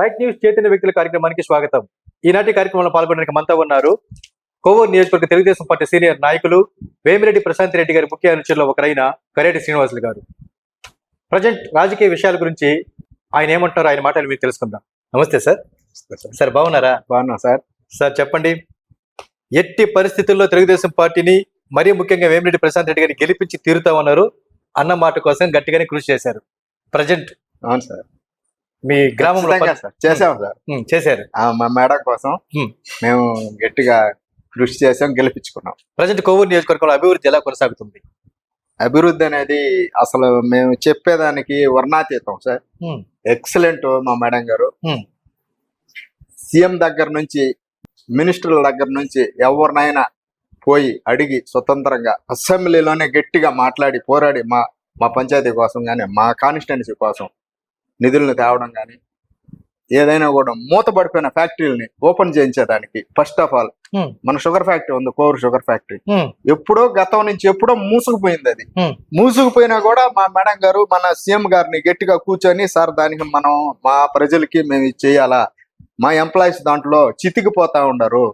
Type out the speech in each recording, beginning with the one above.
Right news Chaitanya వ్యక్తుల కార్యక్రమానికి స్వాగతం. ఈనాటి కార్యక్రమంలో పాల్గొనడానికి మనతో ఉన్నారు కోవూరు నియోజకవర్గ తెలుగుదేశం పార్టీ సీనియర్ నాయకులు వేమిరెడ్డి ప్రశాంత్ రెడ్డి గారి ముఖ్య అనుచరులు ఒకరైన కరేటి శ్రీనివాసులు గారు. ప్రజెంట్ రాజకీయ విషయాల గురించి ఆయన ఏమంటారో ఆయన మాటలు మీరు తెలుసుకుందాం. నమస్తే సార్. సార్ బాగున్నారా? బాగున్నా సార్. సార్ చెప్పండి. ఎట్టి పరిస్థితుల్లో తెలుగుదేశం పార్టీని మరీ ముఖ్యంగా వేమిరెడ్డి ప్రశాంత్ రెడ్డి గారిని గెలిపించి తీరుతామన్నారు అన్న మాట కోసం గట్టిగానే కృషి చేశారు. ప్రజెంట్ అవును సార్. మీ గ్రామంలో చేసాం సార్. చేశారు. మా మేడం కోసం. మేము గట్టిగా కృషి చేసాం గెలిపించుకున్నాం. ప్రజెంట్ కోవూరు నియోజకవర్గంలో అభివృద్ధి ఎలా కొనసాగుతుంది? అభివృద్ధి అనేది అసలు మేము చెప్పేదానికి వర్ణాతీతం సార్. ఎక్సలెంట్ మా మేడం గారు. సీఎం దగ్గర నుంచి మినిస్టర్ల దగ్గర నుంచి ఎవరినైనా పోయి అడిగి స్వతంత్రంగా అసెంబ్లీలోనే గట్టిగా మాట్లాడి పోరాడి మా మా పంచాయతీ కోసం కానీ మా కాన్స్టిట్యున్సీ కోసం నిధులను తేవడం కానీ ఏదైనా కూడా మూతపడిపోయిన ఫ్యాక్టరీలని open చేయించేదానికి. First of all Hmm. మన షుగర్ ఫ్యాక్టరీ ఉంది కోర్ షుగర్ ఫ్యాక్టరీ. ఉమ్, ఎప్పుడో గతం నుంచి ఎప్పుడో మూసుకుపోయింది అది. Hmm. మూసుకుపోయినా కూడా మా మేడం గారు మన సీఎం గారిని గట్టిగా కూర్చొని సార్ దానికి మనం మా ప్రజలకి మేము ఇది చేయాలా? మా ఎంప్లాయీస్ దాంట్లో చితికిపోతా ఉండరు.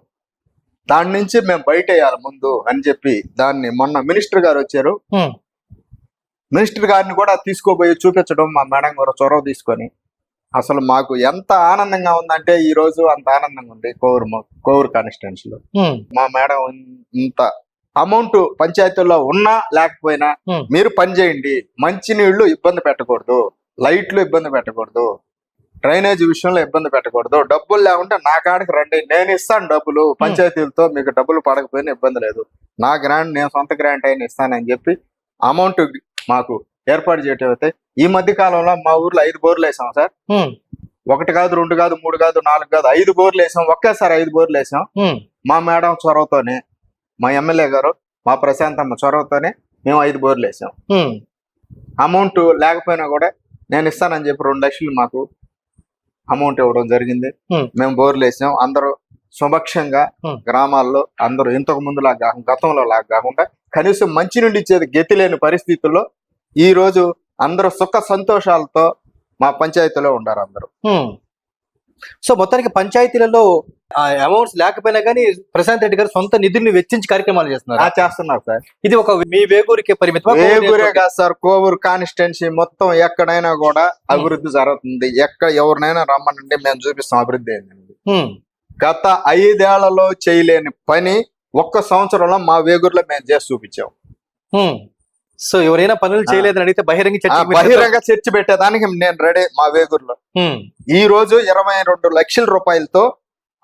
దాని నుంచి మేము బయట వేయాలి ముందు అని చెప్పి దాన్ని మొన్న మినిస్టర్ గారు వచ్చారు. ఉమ్, మినిస్టర్ గారిని కూడా తీసుకోబోయి చూపించడం మా మేడం గారు చొరవ తీసుకొని. అసలు మాకు ఎంత ఆనందంగా ఉందంటే ఈ రోజు అంత ఆనందంగా ఉంది కోవూరు కోవూరు కాన్స్టిట్యున్సీలో మా మేడం ఇంత అమౌంట్ పంచాయతీల్లో ఉన్నా లేకపోయినా. మీరు పని చేయండి. మంచినీళ్ళు ఇబ్బంది పెట్టకూడదు. లైట్లు ఇబ్బంది పెట్టకూడదు. డ్రైనేజ్ విషయంలో ఇబ్బంది పెట్టకూడదు. డబ్బులు లేకుంటే నా కాడికి రండి. నేను ఇస్తాను డబ్బులు. పంచాయతీలతో మీకు డబ్బులు పడకపోయినా ఇబ్బంది లేదు. నా గ్రాంట్ నేను సొంత గ్రాంట్ అయినా ఇస్తానని చెప్పి అమౌంట్ మాకు ఏర్పాటు చేయటం అయితే ఈ మధ్య కాలంలో మా ఊర్లో ఐదు బోర్లు వేసాం సార్. ఒకటి కాదు రెండు కాదు మూడు కాదు నాలుగు కాదు ఐదు బోర్లు వేసాం. ఒకేసారి ఐదు బోర్లు వేసాం. మా మేడం చొరవతోనే మా ఎమ్మెల్యే గారు మా ప్రశాంతమ్మ చొరవతోనే మేము ఐదు బోర్లు వేసాం. అమౌంట్ లేకపోయినా కూడా నేను ఇస్తానని చెప్పి రెండు లక్షలు మాకు అమౌంట్ ఇవ్వడం జరిగింది. మేము బోర్లు వేసాం. అందరూ సుభక్షంగా. గ్రామాల్లో అందరూ ఇంతకు ముందు లాగా గతంలో లాగా కాకుండా కనీసం మంచి నుండి ఇచ్చేది గతి లేని పరిస్థితుల్లో ఈ రోజు అందరూ సుఖ సంతోషాలతో మా పంచాయతీలో ఉండారు అందరూ. సో మొత్తానికి పంచాయతీలలో ఆ అమౌంట్స్ లేకపోయినా కానీ ప్రశాంత్ రెడ్డి గారు సొంత నిధుల్ని వెచ్చించి కార్యక్రమాలు చేస్తున్నారు. ఆ చేస్తున్నారు సార్. ఇది ఒక మీ వేగూరికే పరిమితం ఏ గురే కాదు సార్ కోవూరు కాన్స్టిట్యున్సీ మొత్తం ఎక్కడైనా కూడా అభివృద్ధి జరుగుతుంది. ఎక్కడ ఎవరినైనా రమ్మనంటే మేము చూపిస్తాం అభివృద్ధి ఏంటండి గత ఐదేళ్ళలో చేయలేని పని ఒక్క సంవత్సరంలో మా వేగురులో మేము చేసి చూపించాం. సో ఎవరైనా పనులు చేయలేదని అడిగితే బహిరంగ చర్చ బహిరంగ చర్చ పెట్టేదానికి నేను రెడీ మా వేగురులో. ఈ రోజు ఇరవై రెండు లక్షల రూపాయలతో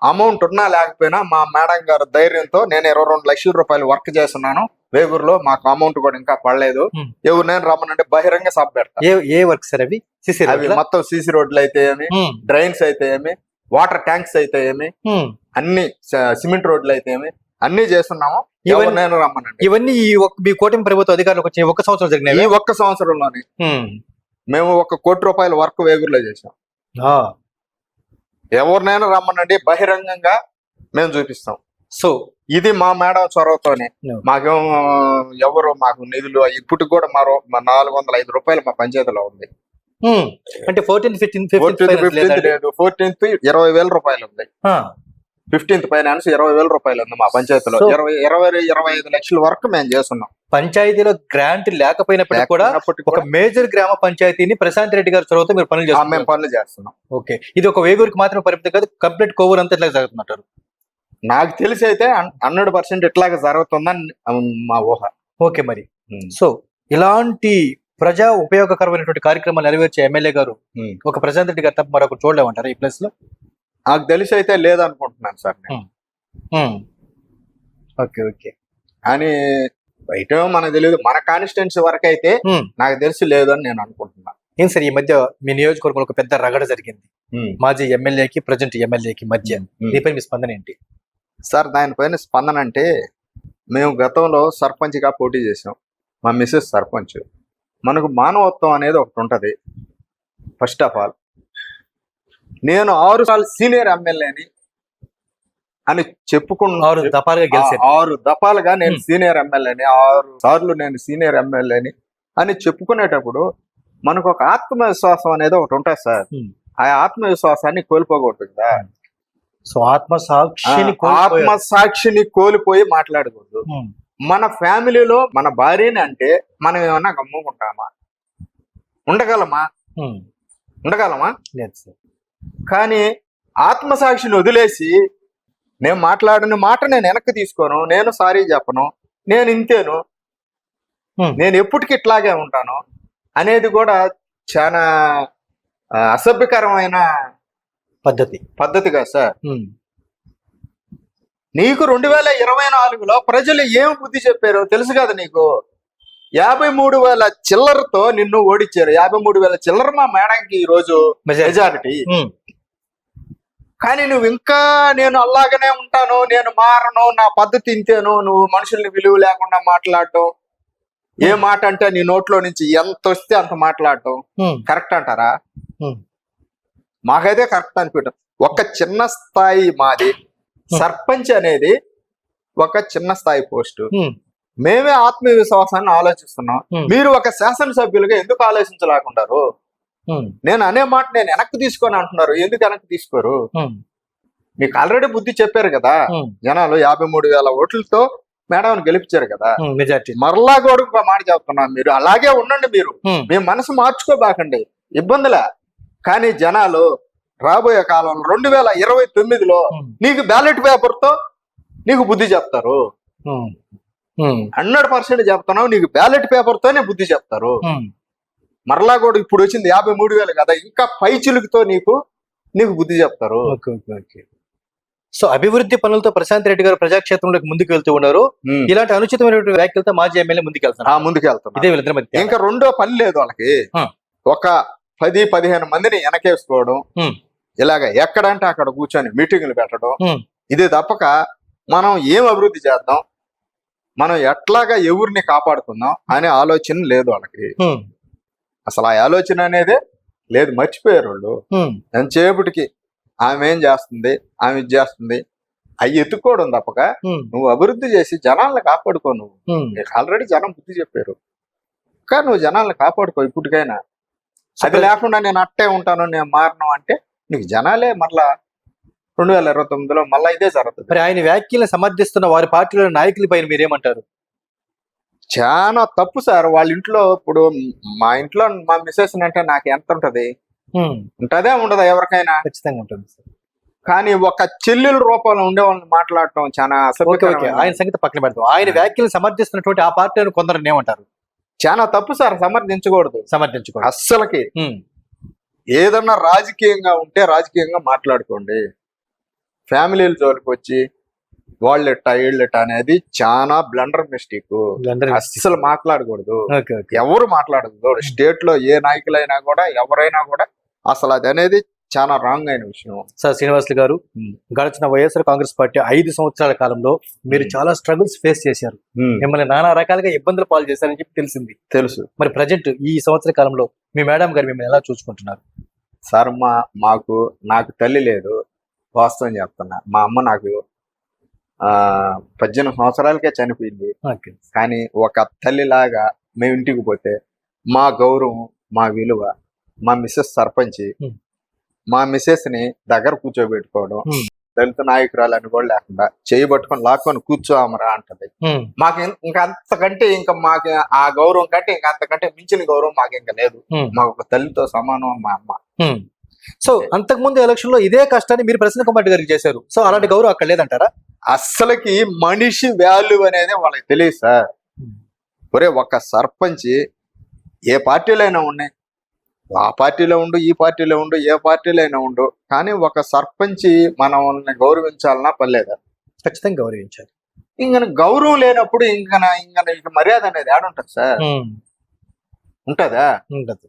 అమౌంట్ ఉన్నా లేకపోయినా మా మేడం గారు ధైర్యంతో నేను ఇరవై రెండు లక్షల రూపాయలు వర్క్ చేస్తున్నాను. వేగూరులో మాకు అమౌంట్ కూడా ఇంకా పడలేదు. ఎవరు నేను రమ్మనంటే బహిరంగ సభ పెడతా. ఏ ఏ వర్క్ సార్ అవి? సిసి అవి మొత్తం సీసీ రోడ్లు అయితే ఏమి డ్రైన్స్ అయితే ఏమి వాటర్ ట్యాంక్స్ అయితే ఏమి? అన్ని సిమెంట్ రోడ్లు అయితే ఏమి? అన్ని చేస్తున్నాము. నేను రమ్మనండి. ఇవన్నీ ఈ మీ కూటమి ప్రభుత్వ అధికారులకు వచ్చి ఒక్క సంవత్సరం జరిగినాయి ఒక్క సంవత్సరంలోనే. మేము ఒక కోటి రూపాయల వర్క్ వేగూరులో చేసాం ఎవరినైనా రమ్మనండి. బహిరంగంగా మేము చూపిస్తాం. సో ఇది మా మేడం చొరవతోనే. No. మాకేం ఎవరు మాకు నిధులు ఇప్పటికి కూడా మరో మా నాలుగు వందల ఐదు రూపాయలు మా పంచాయతీలో ఉంది. అంటే ఫోర్టీన్ ఫిఫ్టీన్ ఫోర్టీన్త్ ఫిఫ్టీన్త్ లేదు ఫోర్టీన్త్ ఇరవై వేల రూపాయలు ఉంది. ఫిఫ్టీన్త్ ఫైనాన్స్ ఇరవై వేల రూపాయలు ఉంది మా పంచాయతీలో. ఇరవై ఇరవై ఇరవై ఐదు లక్షల వరకు మేము చేస్తున్నాం. పంచాయతీలో గ్రాంట్ లేకపోయినప్పటికీ కూడా ఒక కూడా మేజర్ గ్రామ పంచాయతీని ప్రశాంత్ రెడ్డి గారి చొరవతో మీరు పనులు ఆ, మేము పనులు చేస్తున్నాం. ఓకే. ఇది ఒక వేగూరికి మాత్రమే పరిమితం కాదు కంప్లీట్ కోవూరు అంతా ఇట్లా జరుగుతుంటారు నాకు తెలిసి అయితే హండ్రెడ్ పర్సెంట్ ఇట్లాగే జరుగుతుందని మా ఊహ. ఓకే మరి. సో ఇలాంటి ప్రజా ఉపయోగకరమైనటువంటి కార్యక్రమాలు నెరవేర్చే ఎమ్మెల్యే గారు ఉమ్. ఒక ప్రశాంత్ రెడ్డి గారు తప్ప మరొక చూడలేమంటారా ఈ ప్లేస్లో? నాకు తెలిసి అయితే లేదనుకుంటున్నాను సార్ ఓకే ఓకే అని బయట మనకు తెలియదు మన కాన్స్టిట్యున్సీ వరకు అయితే నాకు తెలిసి లేదని నేను అనుకుంటున్నా ఏం సార్ ఈ మధ్య మీ నియోజకవర్గంలో ఒక పెద్ద రగడ జరిగింది. మాజీ ఎమ్మెల్యేకి ప్రజెంట్ ఎమ్మెల్యేకి మధ్య. దీనిపై మీ స్పందన ఏంటి? సార్ దానిపైన స్పందన అంటే మేము గతంలో సర్పంచ్గా పోటీ చేసాం మా మిస్సెస్ సర్పంచ్. మనకు మానవత్వం అనేది ఒకటి ఉంటది. ఫస్ట్ ఆఫ్ ఆల్ నేను ఆరు సార్లు సీనియర్ ఎమ్మెల్యేని అని చెప్పుకున్న ఆరు దఫాలుగా గెలిచారు. ఆరు దఫాలుగా నేను. సీనియర్ ఎమ్మెల్యేని ఆరు సార్లు నేను సీనియర్ ఎమ్మెల్యేని అని చెప్పుకునేటప్పుడు మనకు ఒక ఆత్మవిశ్వాసం అనేది ఒకటి ఉంటుంది సార్. ఆ ఆత్మవిశ్వాసాన్ని కోల్పోకూడదు కదా. సో ఆత్మ సాక్షిని ఆత్మ సాక్షిని కోల్పోయి మాట్లాడకూడదు. మన ఫ్యామిలీలో మన భార్యని అంటే మనం ఏమన్నా గమ్ముకుంటామా? ఉండగలమా? ఉండగలమా? లేదు సార్. కానీ ఆత్మసాక్షిని వదిలేసి నేను మాట్లాడిన మాట నేను వెనక్కి తీసుకోను నేను సారీ చెప్పను నేను ఇంతేను. నేను ఎప్పటికి ఇట్లాగే ఉంటాను అనేది కూడా చాలా అసభ్యకరమైన పద్ధతి. పద్ధతి కదా సార్. నీకు రెండు వేల ఇరవై నాలుగులో ప్రజలు ఏం బుద్ధి చెప్పారో తెలుసు కదా నీకు? యాభై మూడు వేల చిల్లరతో నిన్ను ఓడించారు. యాభై మూడు వేల చిల్లర మా మేడంకి ఈ రోజు మెజారిటీ. కానీ నువ్వు ఇంకా నేను అలాగనే ఉంటాను నేను మారను నా పద్ధతి ఇంతేను నువ్వు మనుషుల్ని విలువ లేకుండా మాట్లాడటం. ఏ మాట అంటే నీ నోట్లో నుంచి ఎంత వస్తే అంత మాట్లాడటం. కరెక్ట్ అంటారా. మాకైతే కరెక్ట్ అనిపించడం ఒక చిన్న స్థాయి మాది. సర్పంచ్ అనేది ఒక చిన్న స్థాయి పోస్ట్. మేమే ఆత్మవిశ్వాసాన్ని ఆలోచిస్తున్నాం. మీరు ఒక శాసనసభ్యులుగా ఎందుకు ఆలోచించలేకుంటారు ఉమ్. నేను అనే మాట నేను వెనక్కి తీసుకొని అంటున్నారు ఎందుకు వెనక్కి తీసుకోరు. మీకు ఆల్రెడీ బుద్ధి చెప్పారు కదా. జనాలు యాభై మూడు వేల ఓట్లతో మేడం గెలిపించారు కదా. మెజారిటీ మరలా కూడా మాట చెప్తున్నాం మీరు అలాగే ఉండండి మీరు. మీ మనసు మార్చుకోబాకండి ఇబ్బందులే కానీ జనాలు రాబోయే కాలంలో రెండు వేల ఇరవై తొమ్మిదిలో. నీకు బ్యాలెట్ పేపర్తో నీకు బుద్ధి చెప్తారు. హండ్రెడ్ పర్సెంట్ చెప్తున్నావు నీకు బ్యాలెట్ పేపర్ తోనే బుద్ధి చెప్తారు. మరలా కూడా ఇప్పుడు వచ్చింది యాభై మూడు వేలు కదా ఇంకా పై చిలుకుతో నీకు నీకు బుద్ధి చెప్తారు సో అభివృద్ధి పనులతో ప్రశాంత్ రెడ్డి గారు ప్రజాక్షేత్రంలోకి ముందుకు వెళ్తూ ఉన్నారు. ఇలాంటి అనుచితమైనటువంటి వ్యాఖ్యలతో మాజీ ఎమ్మెల్యే ముందుకు ఆ వెళ్తున్నారు ముందుకు వెళ్తున్నా ఇదే వీళ్ళిద్దరి మధ్య తేడా. ఇంకా రెండో పని లేదు వాళ్ళకి. ఒక పది పదిహేను మందిని వెనకేసుకోవడం. ఇలాగ ఎక్కడంటే అక్కడ కూర్చొని మీటింగులు పెట్టడం. ఇది తప్పక మనం ఏం అభివృద్ధి చేద్దాం మనం ఎట్లాగా ఎవరిని కాపాడుకుందాం అనే ఆలోచన లేదు వాళ్ళకి. అసలు ఆ ఆలోచన అనేది లేదు మర్చిపోయారు వాళ్ళు. ఎంతసేపటికి ఆమె ఏం చేస్తుంది ఆమె ఇది చేస్తుంది అవి ఎత్తుకోవడం తప్పక. నువ్వు అభివృద్ధి చేసి జనాలను కాపాడుకో నువ్వు. నీకు ఆల్రెడీ జనం బుద్ధి చెప్పారు కానీ నువ్వు జనాలను కాపాడుకో ఇప్పటికైనా అది లేకుండా నేను అట్టే ఉంటాను నేను మారను అంటే నీకు జనాలే మళ్ళా రెండు వేల ఇరవై తొమ్మిదిలో మళ్ళా ఇదే జరుగుతుంది. మరి ఆయన వ్యాఖ్యలను సమర్థిస్తున్న వారి పార్టీలో నాయకుల పైన మీరేమంటారు? చాలా తప్పు సార్. వాళ్ళ ఇంట్లో ఇప్పుడు మా ఇంట్లో మా మిస్సెస్ అంటే నాకు ఎంత ఉంటది. ఉంటదే ఉండదా ఎవరికైనా? ఖచ్చితంగా ఉంటుంది సార్. కానీ ఒక చెల్లెల రూపంలో ఉండే వాళ్ళని మాట్లాడటం చాలా ఆయన సంగతి పక్కన పెడతాం ఆయన వ్యాఖ్యలను సమర్థిస్తున్నటువంటి ఆ పార్టీలను కొందరు ఏమంటారు? చాలా తప్పు సార్ సమర్థించకూడదు. సమర్థించుకోండి అస్సలకి. ఏదన్నా రాజకీయంగా ఉంటే రాజకీయంగా మాట్లాడుకోండి. ఫ్యామిలీల జోలికి వచ్చి వాళ్ళెట్ట వీళ్ళెట్ట అనేది చాలా బ్లండర్ మిస్టేక్. అస్సలు మాట్లాడకూడదు. ఎవరు మాట్లాడకూడదు. స్టేట్లో ఏ నాయకులైనా కూడా ఎవరైనా కూడా అసలు అది అనేది చాలా రాంగ్ అయిన విషయం. సార్ శ్రీనివాసులు గారు గడిచిన వైఎస్ఆర్ కాంగ్రెస్ పార్టీ ఐదు సంవత్సరాల కాలంలో మీరు. చాలా స్ట్రగుల్స్ ఫేస్ చేశారు. మిమ్మల్ని నానా రకాలుగా ఇబ్బందులు పాలు చేశారని చెప్పి తెలిసింది. తెలుసు. మరి ప్రజెంట్ ఈ సంవత్సర కాలంలో మీ మేడం గారు మిమ్మల్ని ఎలా చూసుకుంటున్నారు? సార్ మా మాకు నాకు తల్లి లేదు. వాస్తవం చెప్తున్నా. మా అమ్మ నాకు ఆ పద్దెనిమిది సంవత్సరాలకే చనిపోయింది. కానీ ఒక తల్లిలాగా మేము ఇంటికి పోతే మా గౌరవం మా విలువ మా మిస్సెస్ సర్పంచ్. మా మిస్సెస్ని దగ్గర కూర్చోబెట్టుకోవడం. దళిత నాయకురాలు అని కూడా లేకుండా చేయి పట్టుకొని లాక్కొని కూర్చోమరా అంటది. మాకు ఇంకా అంతకంటే ఇంకా మాకు ఆ గౌరవం కంటే ఇంకా అంతకంటే మించిన గౌరవం మాకు ఇంకా లేదు. మాకు ఒక తల్లితో సమానం మా అమ్మ. సో అంతకుముందు ఎలక్షన్లో ఇదే కష్టాన్ని మీరు ప్రసన్న కుమార్ గారికి చేశారు సో అలాంటి గౌరవం అక్కడ లేదంటారా అస్సలకి మనిషి వాల్యూ అనేది వాళ్ళకి తెలియదు సార్ ఒరే ఒక సర్పంచ్ ఏ పార్టీలో అయినా ఉన్నాయి ఆ పార్టీలో ఉండు ఈ పార్టీలో ఉండు ఏ పార్టీలో అయినా ఉండు కానీ ఒక సర్పంచ్ మనల్ని గౌరవించాలన్నా పర్లేదా? ఖచ్చితంగా గౌరవించారు ఇంక గౌరవం లేనప్పుడు ఇంక ఇంక మర్యాద అనేది ఏడుంటది సార్. ఉంటదా? ఉండదు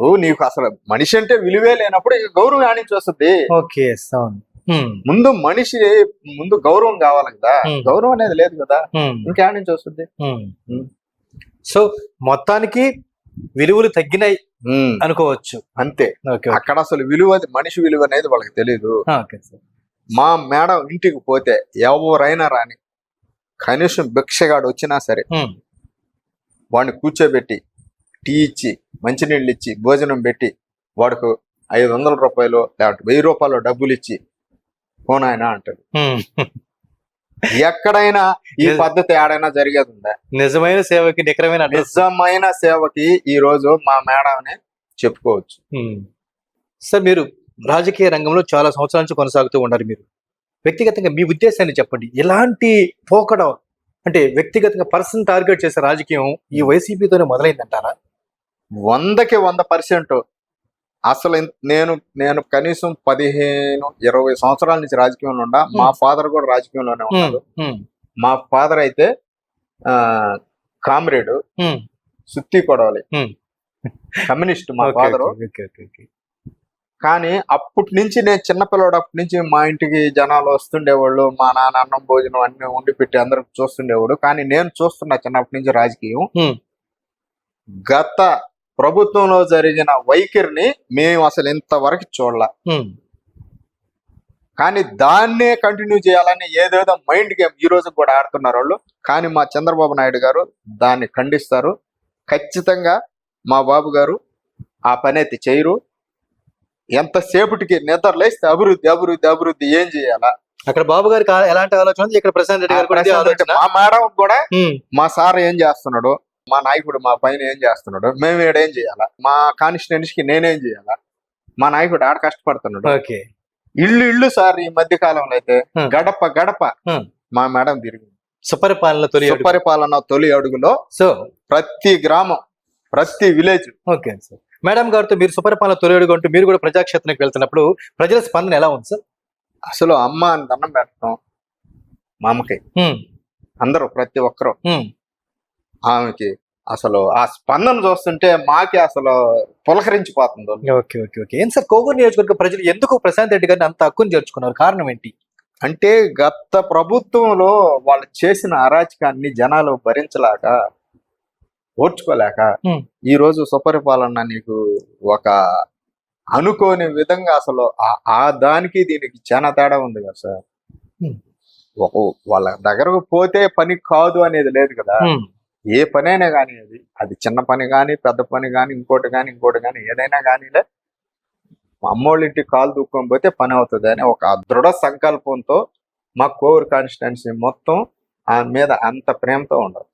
ఓ నీకు అసలు మనిషి అంటే విలువే లేనప్పుడు ఇంక గౌరవం ఆడి నుంచి వస్తుంది. ఓకే అవును. ముందు మనిషి ముందు గౌరవం కావాలి కదా. గౌరవం అనేది లేదు కదా. ఇంకా ఆడి నుంచి వస్తుంది. సో మొత్తానికి విలువలు తగ్గినాయి. అనుకోవచ్చు అంతే అక్కడ అసలు విలువ మనిషి విలువ అనేది వాళ్ళకి తెలియదు మా మేడం ఇంటికి పోతే ఎవరైనా రాని కనీసం భిక్షగాడు వచ్చినా సరే. వాడిని కూర్చోబెట్టి టీ ఇచ్చి మంచినీళ్ళు ఇచ్చి భోజనం పెట్టి వాడికి ఐదు వందల రూపాయలు లేకపోతే వెయ్యి రూపాయలు డబ్బులు ఇచ్చి ఫోన్ ఆయన అంటాడు. ఎక్కడైనా ఈ పద్ధతి ఏడైనా జరిగేది ఉందా నిజమైన సేవకి నికరమైన నిజమైన సేవకి ఈ రోజు మా మేడంని చెప్పుకోవచ్చు. ఉమ్. సార్ మీరు రాజకీయ రంగంలో చాలా సంవత్సరాల నుంచి కొనసాగుతూ ఉన్నారు మీరు. వ్యక్తిగతంగా మీ ఉద్దేశాన్ని చెప్పండి. ఎలాంటి పోకడ అంటే వ్యక్తిగతంగా పర్సన్ టార్గెట్ చేసే రాజకీయం ఈ వైసీపీతోనే మొదలైందంటారా? వందకి వంద పర్సెంట్ అసలు నేను నేను కనీసం పదిహేను ఇరవై సంవత్సరాల నుంచి రాజకీయంలో ఉండా. మా ఫాదర్ కూడా రాజకీయంలోనే ఉన్నారు ఉమ్, మా ఫాదర్ అయితే ఆ కామ్రేడ్. సుత్తి కొడవలి. Hmm. కమ్యూనిస్ట్ మా ఫాదర్. కానీ అప్పటి నుంచి నేను చిన్నపిల్లడు అప్పటి నుంచి మా ఇంటికి జనాలు వస్తుండేవాళ్ళు మా నాన్న అన్నం భోజనం అన్ని వండి పెట్టి అందరికి చూస్తుండేవాడు. కానీ నేను చూస్తున్నా చిన్నప్పటి నుంచి రాజకీయం. Hmm. గత ప్రభుత్వంలో జరిగిన వైఖరిని మేము అసలు ఇంతవరకు చూడాల. కానీ దాన్నే కంటిన్యూ చేయాలని ఏదేదో మైండ్ గేమ్ ఈ రోజు కూడా ఆడుతున్నారు వాళ్ళు. కానీ మా చంద్రబాబు నాయుడు గారు దాన్ని ఖండిస్తారు. ఖచ్చితంగా మా బాబు గారు ఆ పని అయితే చేయరు. ఎంతసేపటికి నిద్ర లేస్తే అభివృద్ధి అభివృద్ధి అభివృద్ధి ఏం చేయాలా? అక్కడ బాబు గారికి ఎలాంటి ఆలోచన ఇక్కడ ప్రశాంత్ రెడ్డి గారు మా మేడం కూడా మా సార్ ఏం చేస్తున్నాడు? మా నాయకుడు మా పైన ఏం చేస్తున్నాడు మేము ఏం చేయాలా? మా కాన్స్టిట్యున్సీకి నేనేం చేయాలా? మా నాయకుడు ఆడ కష్టపడుతున్నాడు. ఓకే. ఇల్లు ఇల్లు సార్ ఈ మధ్య కాలంలో అయితే. గడప గడప. మా మేడం తిరిగింది. సుపరిపాలన తొలి. సుపరిపాలన తొలి అడుగులో సో ప్రతి గ్రామం ప్రతి విలేజ్ ఓకే సార్. మేడం గారితో మీరు సుపరిపాలన తొలి అడుగు అంటూ మీరు కూడా ప్రజాక్షేత్రానికి వెళ్తున్నప్పుడు ప్రజల స్పందన ఎలా ఉంది సార్? అసలు అమ్మ అని దండం పెట్టడం మా అమ్మకి అందరూ ప్రతి ఒక్కరు. ఆమెకి అసలు ఆ స్పందన చూస్తుంటే మాకే అసలు పులకరించిపోతుంది. Okay okay okay. ఏం సార్? కోవూరు నియోజకవర్గ ప్రజలు ఎందుకు ప్రశాంత్ రెడ్డి గారిని అంత హక్కుని చేర్చుకున్నారు? కారణం ఏంటి? అంటే గత ప్రభుత్వంలో వాళ్ళు చేసిన అరాచకాన్ని జనాలు భరించలేక ఓర్చుకోలేక. ఈ రోజు సుపరిపాలన నీకు ఒక అనుకోని విధంగా అసలు ఆ- దానికి దీనికి చాలా తేడా ఉంది కదా సార్. వాళ్ళ దగ్గరకు పోతే పని కాదు అనేది లేదు కదా. ఏ పనైనా కానీ అది. అది చిన్న పని కానీ పెద్ద పని కానీ ఇంకోటి కానీ ఇంకోటి కానీ ఏదైనా కానీలే మా అమ్మోళ్ళ ఇంటి కాలు దూక్కొని పోతే పని అవుతుంది అని ఒక దృఢ సంకల్పంతో మా కోవూరు కాన్స్టిట్యున్సీ మొత్తం ఆ మీద అంత ప్రేమతో ఉండదు